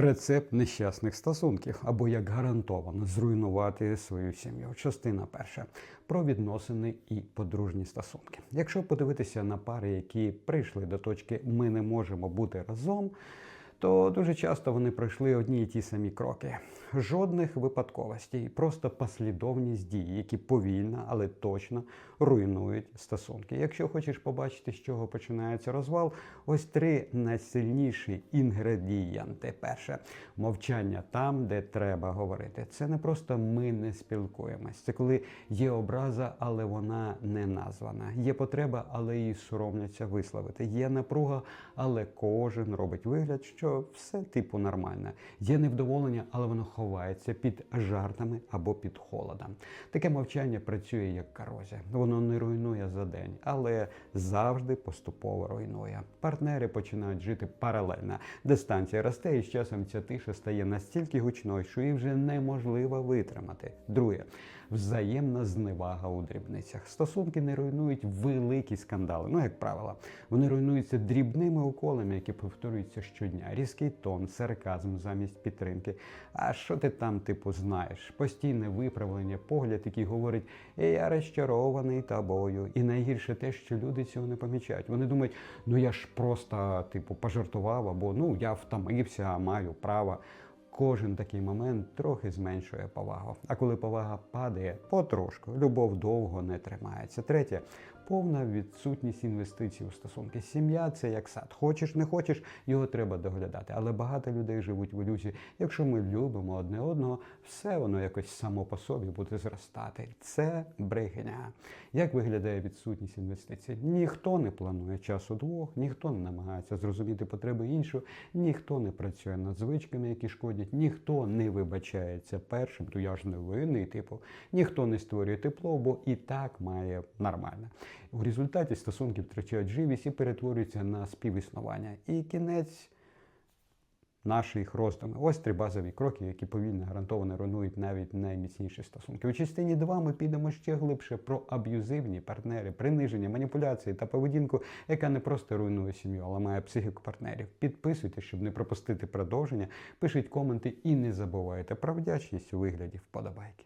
Рецепт нещасних стосунків або як гарантовано зруйнувати свою сім'ю. Частина перша про відносини і подружні стосунки. Якщо подивитися на пари, які прийшли до точки ми не можемо бути разом. То дуже часто вони пройшли одні і ті самі кроки. Жодних випадковостей, просто послідовність дій, які повільно, але точно руйнують стосунки. Якщо хочеш побачити, з чого починається розвал, ось три найсильніші інгредієнти. Перше мовчання там, де треба говорити. Це не просто ми не спілкуємось. Це коли є образа, але вона не названа. Є потреба, але її соромляться висловити. Є напруга, але кожен робить вигляд, що все типу нормально. Є невдоволення, але воно ховається під жартами або під холодом. Таке мовчання працює як корозія. Воно не руйнує за день, але завжди поступово руйнує. Партнери починають жити паралельно. Дистанція росте, і з часом ця тиша стає настільки гучною, що її вже неможливо витримати. Друге, взаємна зневага у дрібницях. Стосунки не руйнують великі скандали. Ну, як правило, вони руйнуються дрібними уколами, які повторюються щодня. Різкий тон, сарказм замість підтримки. А що ти там, типу, знаєш? Постійне виправлення, погляд, який говорить, я розчарований тобою. І найгірше те, що люди цього не помічають. Вони думають, ну я ж просто, типу, пожартував, або ну я втомився, маю право. Кожен такий момент трохи зменшує повагу. А коли повага падає, потрошку, любов довго не тримається. Третє повна відсутність інвестицій у стосунки. Сім'я це як сад. Хочеш, не хочеш, його треба доглядати. Але багато людей живуть в ілюзії. Якщо ми любимо одне одного, все воно якось само по собі буде зростати. Це брехня. Як виглядає відсутність інвестицій? Ніхто не планує часу двох, ніхто не намагається зрозуміти потреби іншого, ніхто не працює над звичками, які шкодять, ніхто не вибачається першим, то я ж не винний, типу, ніхто не створює тепло, бо і так має нормально. У результаті стосунки втрачають живість і перетворюються на співіснування. І кінець наші їх роздуми. Ось три базові кроки, які повільно гарантовано руйнують навіть найміцніші стосунки. У частині 2 ми підемо ще глибше про аб'юзивні партнери, приниження, маніпуляції та поведінку, яка не просто руйнує сім'ю, але має психіку партнерів. Підписуйтесь, щоб не пропустити продовження. Пишіть коменти і не забувайте про вдячність у вигляді вподобайки.